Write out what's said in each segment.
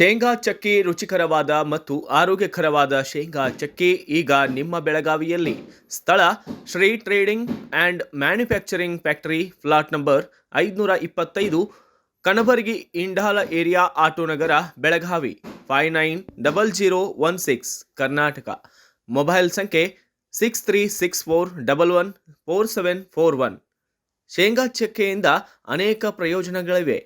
ಶೇಂಗಾ ಚಕ್ಕಿ ರುಚಿಕರವಾದ ಮತ್ತು ಆರೋಗ್ಯಕರವಾದ ಶೇಂಗಾ ಚಕ್ಕಿ ಈಗ ನಿಮ್ಮ ಬೆಳಗಾವಿಯಲ್ಲಿ. ಸ್ಥಳ Shri trading and manufacturing factory, flat number ಐದುನೂರ ಇಪ್ಪತ್ತೈದು, Kanabargi, Indal area, auto Nagar, Belagavi. Five nine double zero one six, Karnataka. Mobile ಸಂಖ್ಯೆ six three six four double one four seven four one. ಶೇಂಗಾ ಚಕ್ಕೆಯಿಂದ ಅನೇಕ ಪ್ರಯೋಜನಗಳಿವೆ.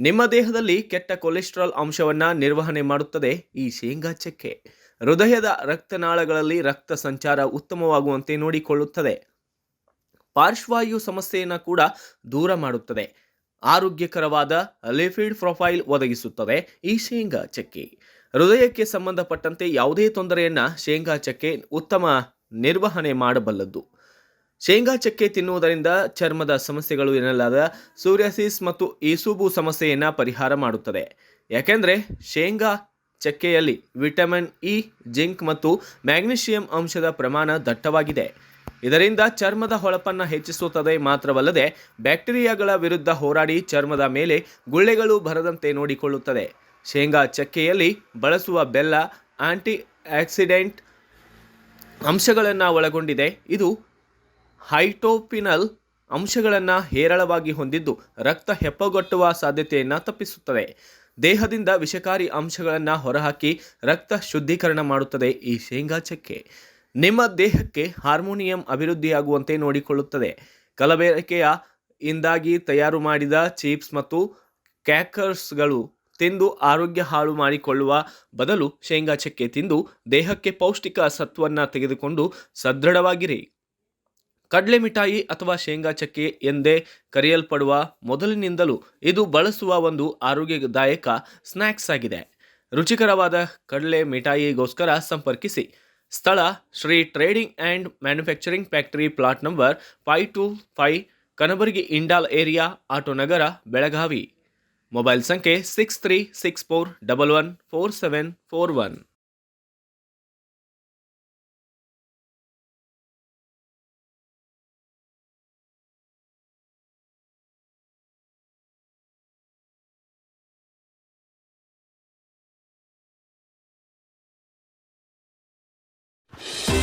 ನಿಮ್ಮ ದೇಹದಲ್ಲಿ ಕೆಟ್ಟ cholesterol ಅಂಶವನ್ನು ನಿರ್ವಹಣೆ ಮಾಡುತ್ತದೆ ಈ ಶೇಂಗಾ ಚಕ್ಕೆ. ಹೃದಯದ ರಕ್ತನಾಳಗಳಲ್ಲಿ ರಕ್ತ ಸಂಚಾರ ಉತ್ತಮವಾಗುವಂತೆ ನೋಡಿಕೊಳ್ಳುತ್ತದೆ. ಪಾರ್ಶ್ವಾಯು ಸಮಸ್ಯೆಯನ್ನು ಕೂಡ ದೂರ ಮಾಡುತ್ತದೆ. ಆರೋಗ್ಯಕರವಾದ ಲಿಫಿಡ್ ಪ್ರೊಫೈಲ್ ಒದಗಿಸುತ್ತದೆ ಈ ಶೇಂಗಾ ಚಕ್ಕೆ. ಹೃದಯಕ್ಕೆ ಸಂಬಂಧಪಟ್ಟಂತೆ ಯಾವುದೇ ತೊಂದರೆಯನ್ನು ಶೇಂಗಾ ಚಕ್ಕೆ ಉತ್ತಮ ನಿರ್ವಹಣೆ ಮಾಡಬಲ್ಲದ್ದು ಶೇಂಗಾ ಚಕ್ಕೆ ತಿನ್ನುವುದರಿಂದ ಚರ್ಮದ ಸಮಸ್ಯೆಗಳು ಎನ್ನಲಾದ ಸೂರ್ಯಾಸಿಸ್ ಮತ್ತು ಈಸುಬು ಸಮಸ್ಯೆಯನ್ನು ಪರಿಹಾರ ಮಾಡುತ್ತದೆ. ಯಾಕೆಂದರೆ ಶೇಂಗಾ ಚಕ್ಕೆಯಲ್ಲಿ ವಿಟಮಿನ್ ಇ, ಜಿಂಕ್ ಮತ್ತು ಮ್ಯಾಗ್ನೀಷಿಯಂ ಅಂಶದ ಪ್ರಮಾಣ ದಟ್ಟವಾಗಿದೆ. ಇದರಿಂದ ಚರ್ಮದ ಹೊಳಪನ್ನು ಹೆಚ್ಚಿಸುತ್ತದೆ ಮಾತ್ರವಲ್ಲದೆ ಬ್ಯಾಕ್ಟೀರಿಯಾಗಳ ವಿರುದ್ಧ ಹೋರಾಡಿ ಚರ್ಮದ ಮೇಲೆ ಗುಳ್ಳೆಗಳು ಬರದಂತೆ ನೋಡಿಕೊಳ್ಳುತ್ತದೆ. ಶೇಂಗಾ ಚಕ್ಕೆಯಲ್ಲಿ ಬಳಸುವ ಬೆಲ್ಲ ಆಂಟಿ ಆಕ್ಸಿಡೆಂಟ್ ಅಂಶಗಳನ್ನು ಒಳಗೊಂಡಿದೆ. ಇದು ಹೈಟೋಪಿನಲ್ ಅಂಶಗಳನ್ನು ಹೇರಳವಾಗಿ ಹೊಂದಿದ್ದು ರಕ್ತ ಹೆಪ್ಪುಗಟ್ಟುವ ಸಾಧ್ಯತೆಯನ್ನು ತಪ್ಪಿಸುತ್ತದೆ. ದೇಹದಿಂದ ವಿಷಕಾರಿ ಅಂಶಗಳನ್ನು ಹೊರಹಾಕಿ ರಕ್ತ ಶುದ್ಧೀಕರಣ ಮಾಡುತ್ತದೆ ಈ ಶೇಂಗಾ ಚಕ್ಕೆ. ನಿಮ್ಮ ದೇಹಕ್ಕೆ ಹಾರ್ಮೋನಿಯಂ ಅಭಿವೃದ್ಧಿಯಾಗುವಂತೆ ನೋಡಿಕೊಳ್ಳುತ್ತದೆ. ಕಲಬೆರಕೆಯ ಇಂದಾಗಿ ತಯಾರು ಮಾಡಿದ ಚಿಪ್ಸ್ ಮತ್ತು ಕ್ಯಾಕರ್ಸ್ಗಳು ತಿಂದು ಆರೋಗ್ಯ ಹಾಳು ಮಾಡಿಕೊಳ್ಳುವ ಬದಲು ಶೇಂಗಾ ಚಕ್ಕೆ ತಿಂದು ದೇಹಕ್ಕೆ ಪೌಷ್ಟಿಕ ಸತ್ವವನ್ನು ತೆಗೆದುಕೊಂಡು ಸದೃಢವಾಗಿರಿ. ಕಡಲೆ ಮಿಠಾಯಿ ಅಥವಾ ಶೇಂಗಾ ಚಕ್ಕೆ ಎಂದೇ ಕರೆಯಲ್ಪಡುವ ಮೊದಲಿನಿಂದಲೂ ಇದು ಬಳಸುವ ಒಂದು ಆರೋಗ್ಯದಾಯಕ ಸ್ನ್ಯಾಕ್ಸ್ ಆಗಿದೆ. ರುಚಿಕರವಾದ ಕಡಲೆ ಮಿಠಾಯಿಗೋಸ್ಕರ ಸಂಪರ್ಕಿಸಿ. ಸ್ಥಳ Shri trading and manufacturing factory plot number five two five Kanabargi Indal area, auto Nagar, Belagavi. Mobile ಸಂಖ್ಯೆ six three six four double one four seven four one.